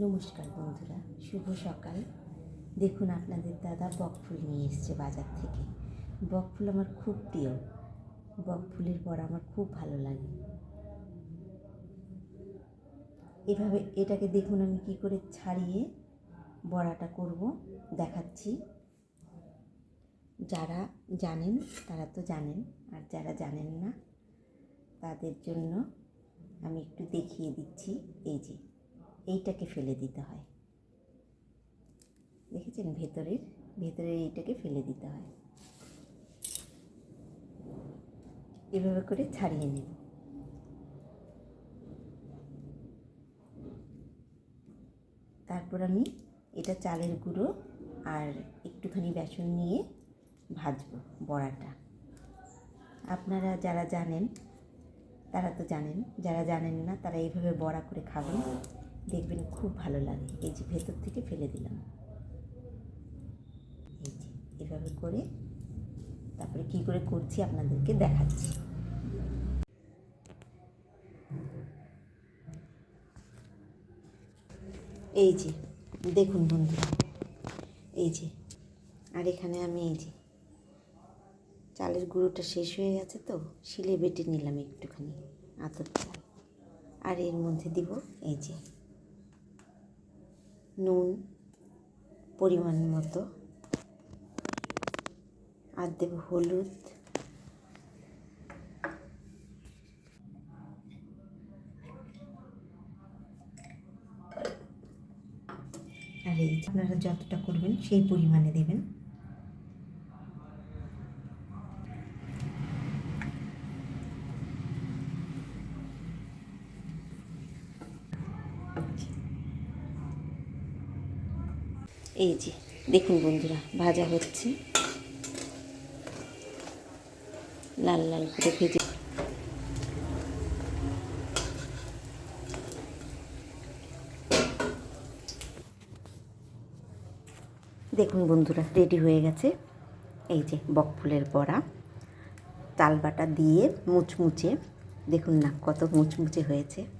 নমস্কার বন্ধুরা, শুভ সকাল। দেখুন আপনাদের দাদা বকফুল নিয়ে এসছে বাজার থেকে। বকফুল আমার খুব প্রিয়। বকফুলের বড়া আমার খুব ভালো লাগে। এভাবে এটাকে দেখুন আমি কি করে ছাড়িয়ে বড়াটা করব, দেখাচ্ছি। যারা জানেন, তারা তো জানেন, আর যারা জানেন না, তাদের জন্য আমি একটু দেখিয়ে দিচ্ছি। এই যে এইটাকে ফেলে দিতে হয়। দেখেছেন? ভেতরের ভেতরের এইটাকে ফেলে দিতে হয়। এভাবে করে ছাড়িয়ে নেব। তারপর আমি এটা চালের গুঁড়ো আর একটুখানি বেসন নিয়ে ভাজবো বড়াটা। আপনারা যারা জানেন, তারা তো জানেন, যারা জানেন না, তারা এইভাবে বড়া করে খাবেন। দেখবেন খুব ভালো লাগে। এই যে ভেতর থেকে ফেলে দিলাম। এই যে এভাবে করে তারপরে কি করে করছি আপনাদেরকে দেখাচ্ছি। এই যে, দেখুন বন্ধুরা। এই যে, আর এখানে আমি এই যে, চালের গুঁড়োটা শেষ হয়ে গেছে তো, শিলে বেটে নিলাম একটুখানি আতর চাল আর এর মধ্যে দিব এই যে নুন পরিমাণ মতো। আর দেব হলুদ। আর এই আপনারা যতটা করবেন সেই পরিমাণে দেবেন। এই যে, দেখুন বন্ধুরা, ভাজা হচ্ছে। লাল লাল করে ভেজে দেখুন বন্ধুরা রেডি হয়ে গেছে। এই যে বকফুলের বড়া। তালবাটা দিয়ে মুচমুচে, দেখুন না কত মুচমুচে হয়েছে।